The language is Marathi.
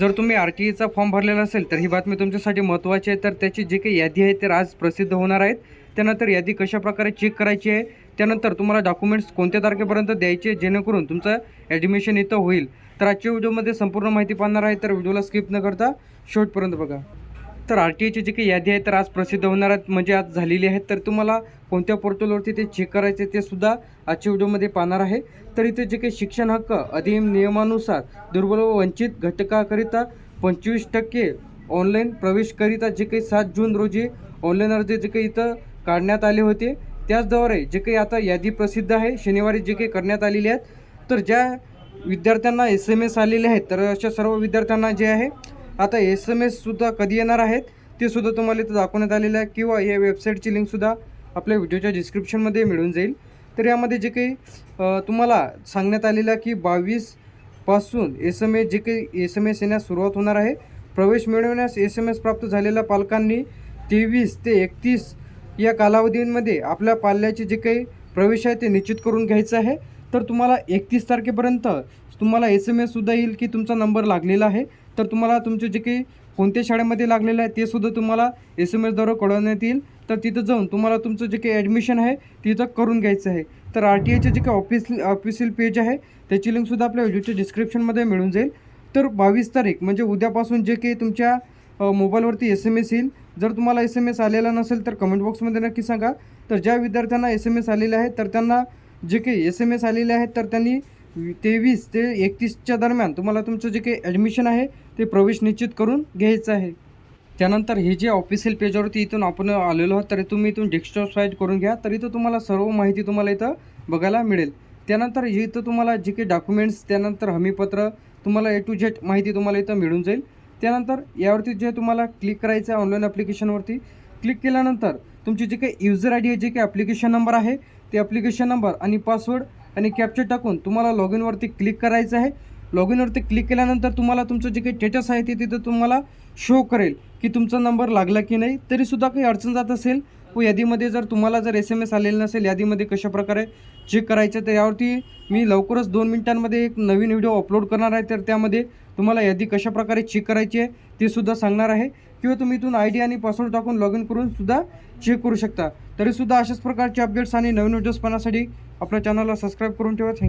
जर तुम्ही आर टी ईचा फॉर्म भरलेला असेल तर ही बातमी तुमच्यासाठी महत्त्वाची आहे. तर त्याची जी काही यादी आहे तर आज प्रसिद्ध होणार आहेत. त्यानंतर यादी कशा प्रकारे चेक करायची आहे त्यानंतर तुम्हाला डॉक्युमेंट्स कोणत्या तारखेपर्यंत द्यायचे जेणेकरून तुमचं ॲडमिशन इथं होईल. तर आजच्या व्हिडिओमध्ये संपूर्ण माहिती पाहणार आहे तर व्हिडिओला स्किप न करता शेवटपर्यंत बघा. तर आर टी आयची जी काही यादी आहे तर आज प्रसिद्ध होणार आहेत म्हणजे आज झालेली आहे तर तुम्हाला कोणत्या पोर्टलवरती ते चेक करायचे ते सुद्धा आजच्या व्हिडिओमध्ये पाहणार आहे. तर इथे जे काही शिक्षण हक्क अधिनियम नियमानुसार दुर्बल व वंचित घटकाकरिता पंचवीस टक्के ऑनलाईन प्रवेशकरिता जे काही सात जून रोजी ऑनलाईन अर्ज जे काही इथं काढण्यात आले होते त्याचद्वारे जे काही आता यादी प्रसिद्ध आहे शनिवारी जे काही करण्यात आलेली आहेत. तर ज्या विद्यार्थ्यांना एस एम एस आलेले आहेत तर अशा सर्व विद्यार्थ्यांना जे आहे आता एस एम एससुद्धा कधी येणार आहेत ते सुद्धा तुम्हाला इथं दाखवण्यात आलेलं आहे किंवा या वेबसाईटची लिंकसुद्धा आपल्या व्हिडिओच्या डिस्क्रिप्शनमध्ये मिळून जाईल. तर यामध्ये जे काही तुम्हाला सांगण्यात आलेलं आहे की बावीसपासून एस एम एस जे काही एस एम एस येण्यास सुरुवात होणार आहे प्रवेश मिळवण्यास एस एम एस प्राप्त झालेल्या पालकांनी तेवीस ते एकतीस या कालावधीमध्ये आपल्या पाल्याचे जे काही प्रवेश आहे ते निश्चित करून घ्यायचं आहे. तर तुम्हाला एकतीस तारखेपर्यंत तुम्हाला एस एम एससुद्धा येईल की तुमचा नंबर लागलेला आहे. तर तुम्हाला तुमचे जे काही कोणत्या शाळेमध्ये लागलेलं आहे ते सुद्धा तुम्हाला एस एम एसद्वारे कळवण्यात येईल. तर तिथं जाऊन तुम्हाला तुमचं जे काही ॲडमिशन आहे तिथं करून घ्यायचं आहे. तर आर टी आयचे जे काही ऑफिस ऑफिशियल पेज आहे त्याची लिंकसुद्धा आपल्या व्हिडिओच्या डिस्क्रिप्शनमध्ये मिळून जाईल. तर बावीस तारीख म्हणजे उद्यापासून जे काही तुमच्या मोबाईलवरती एस एम एस येईल. जर तुम्हाला एस एम एस आलेला नसेल तर कमेंट बॉक्समध्ये नक्की सांगा. तर ज्या विद्यार्थ्यांना एस एम एस आलेले आहेत तर त्यांना जे काही एस एम एस आलेले आहेत तर त्यांनी तेवीस ते एकतीसच्या दरम्यान तुम्हाला तुमचं जे काही ॲडमिशन आहे ते प्रवेश निश्चित करून घ्यायचं आहे. त्यानंतर हे जे ऑफिशियल पेजवरती इथून आपण आलेलो आहोत तरी तुम्ही इथून डेस्कटॉप स्वाईट करून घ्या तर इथं तुम्हाला सर्व माहिती तुम्हाला इथं बघायला मिळेल. त्यानंतर इथं तुम्हाला जे काही डॉक्युमेंट्स त्यानंतर हमीपत्र तुम्हाला ए टू झेड माहिती तुम्हाला इथं मिळून जाईल. त्यानंतर यावरती जे तुम्हाला क्लिक करायचं आहे ऑनलाईन ॲप्लिकेशनवरती क्लिक केल्यानंतर तुमची जे काही युजर आय डी आहे जे काही ॲप्लिकेशन नंबर आहे ते ॲप्लिकेशन नंबर आणि पासवर्ड आणि कॅप्चर टाकून तुम्हाला लॉग इनवरती क्लिक करायचं आहे. लॉग इनवरती क्लिक केल्यानंतर तुम्हाला तुमचं जे काही स्टेटस आहे ते तिथं तुम्हाला शो करेल की तुमचा नंबर लागला की नाही. तरीसुद्धा काही अडचण जात असेल व यादीमध्ये जर तुम्हाला जर एस एम एस आलेलं नसेल यादीमध्ये कशाप्रकारे चेक करायचं तर यावरती मी लवकरच दोन मिनिटांमध्ये एक नवीन व्हिडिओ अपलोड करणार आहे. तर त्यामध्ये तुम्हाला यादी कशाप्रकारे चेक करायची आहे ते सुद्धा सांगणार आहे. किंवा तुम्ही इथून आय डी आणि पासवर्ड टाकून लॉग इन करून सुद्धा चेक करू शकता. तरीसुद्धा अशाच प्रकारचे अपडेट्स आणि नवीन व्हिडिओज पाहण्यासाठी आपल्या चॅनलला सबस्क्राईब करून ठेवा. थँक्यू